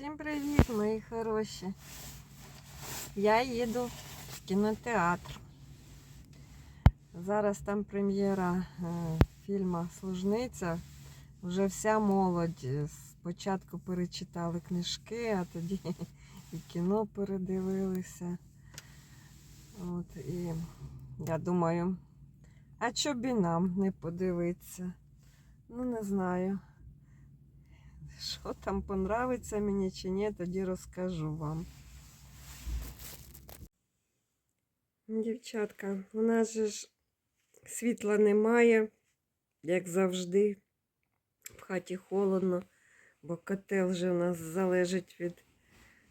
Всім привіт, мої хороші. Я їду в кінотеатр. Зараз там прем'єра е, фільму Служниця. Вже вся молодь е, спочатку перечитали книжки, а тоді і кіно передивилися. От, і я думаю, а що б і нам не подивитися? Ну, не знаю. Що там понравиться мені чи ні, тоді розкажу вам. Дівчатка, у нас же світла немає, як завжди. В хаті холодно, бо котел вже у нас залежить від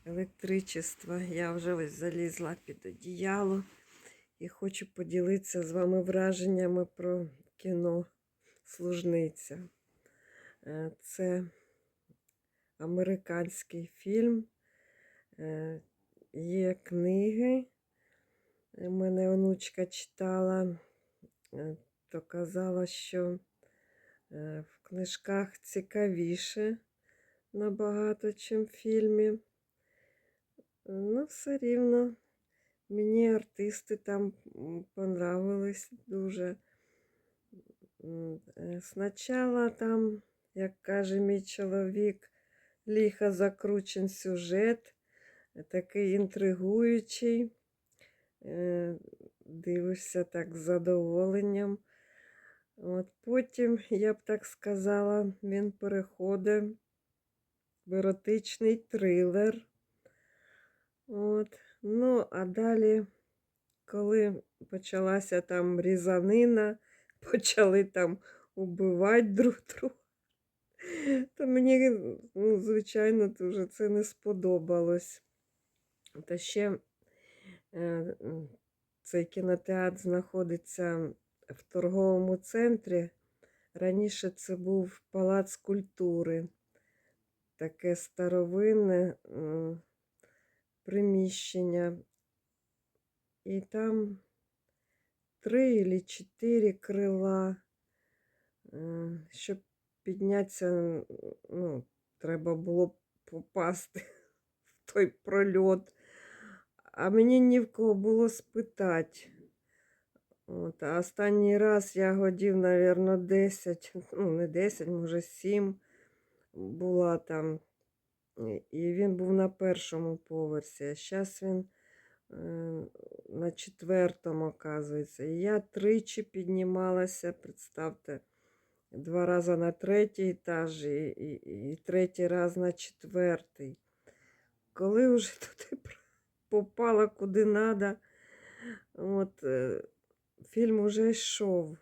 електричества. Я вже ось залізла під одіяло і хочу поділитися з вами враженнями про кіно Служниця. Е, Це американський фільм. Е, Є книги. Е, Мене онучка читала, е, то казала, що в книжках цікавіше набагато, чим в фільмі. Ну, все рівно. Мені артисти там понравились дуже. Спочатку там, як каже мій чоловік, ліха закручен сюжет, е, такий інтригуючий. Е, Дивишся так з задоволенням. От потім, я б так сказала, він переходить в еротичний трилер. От. Ну, а далі, коли почалася там різанина, почали там убивати друг друга, то мені, ну, звичайно, дуже це не сподобалось. Та ще е, цей кінотеатр знаходиться в торговому центрі. Раніше це був палац культури, таке старовинне приміщення. І там три чи чотири крила. Е, Щоб піднятися, ну, треба було попасти в той прольот. А мені ні в кого було спитати. От, останній раз я годів, мабуть, 10, ну, не 10, може 7 була там. І він був на першому поверсі, а зараз він е, на четвертому, оказується. І я тричі піднімалася, представте, два рази на третій етаж і, і, і третій раз на четвертий. Коли вже туди попала куди треба, от, е, фільм уже йшов.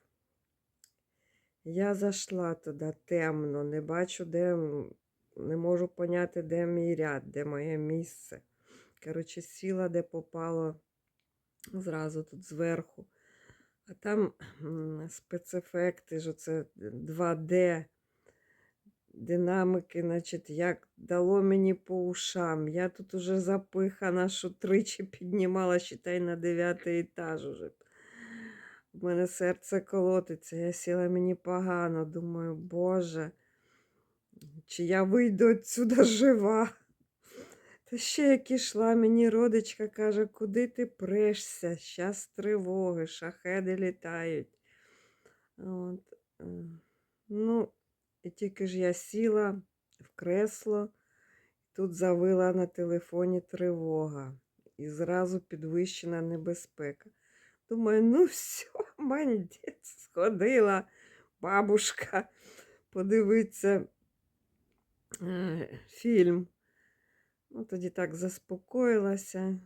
Я зайшла туди темно, не бачу, де, не можу поняти, де мій ряд, де моє місце. Коротше, сіла, де попало зразу тут зверху. А там спецефекти, ж оце 2D, динамики, значить, як дало мені по ушам. Я тут уже запихана, що тричі піднімала, считай, на дев'ятий етаж уже. У мене серце колотиться, я сіла мені погано. Думаю, Боже, чи я вийду отсюда жива? Та ще як ішла, мені родичка каже, куди ти прешся? Щас тривоги, шахеди літають. От. е, Ну, і тільки ж я сіла в кресло, тут завила на телефоні тривога. І зразу підвищена небезпека. Думаю, ну все, мандець, сходила бабушка подивитися е, фільм. Ну, тоді так заспокоїлася.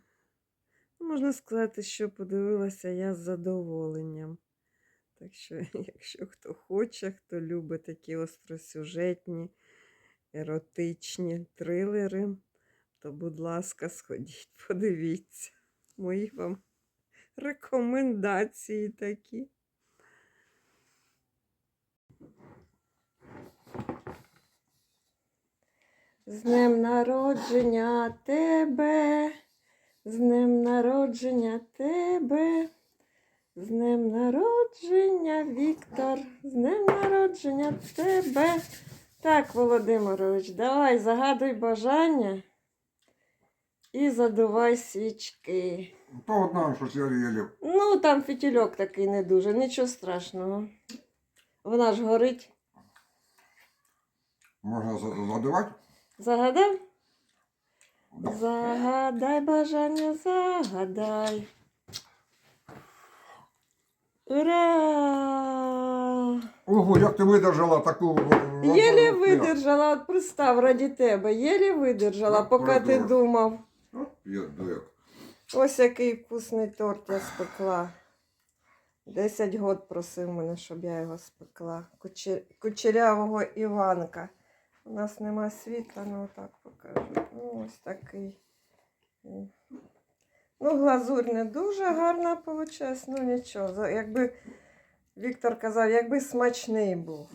Ну, Можна сказати, що подивилася я з задоволенням. Так що, якщо хто хоче, хто любить такі остросюжетні, еротичні трилери, то, будь ласка, сходіть, подивіться. Мої вам рекомендації такі. З днем народження тебе, з днем народження тебе, з днем народження, Віктор, з днем народження тебе. Так, Володимирович, давай загадуй бажання і задувай свічки. То одна щось я єлі. Ну, там фітільок такий не дуже, нічого страшного. Вона ж горить. Можна за- задавати? Загадав? Загадай бажання, загадай. Ура! Ого, як ти видержала таку. е, Єлі е, видержала, от представ раді тебе, єлі видержала, Ну, поки ти думав. Я дуек. Ось який вкусний торт я спекла. Десять год просив мене, щоб я його спекла. Кучер... Кучерявого Іванка. У нас нема світла, ну так покажу. Ну, ось такий. Ну, глазурь не дуже гарна вийшла, ну нічого. Якби Віктор казав, якби смачний був.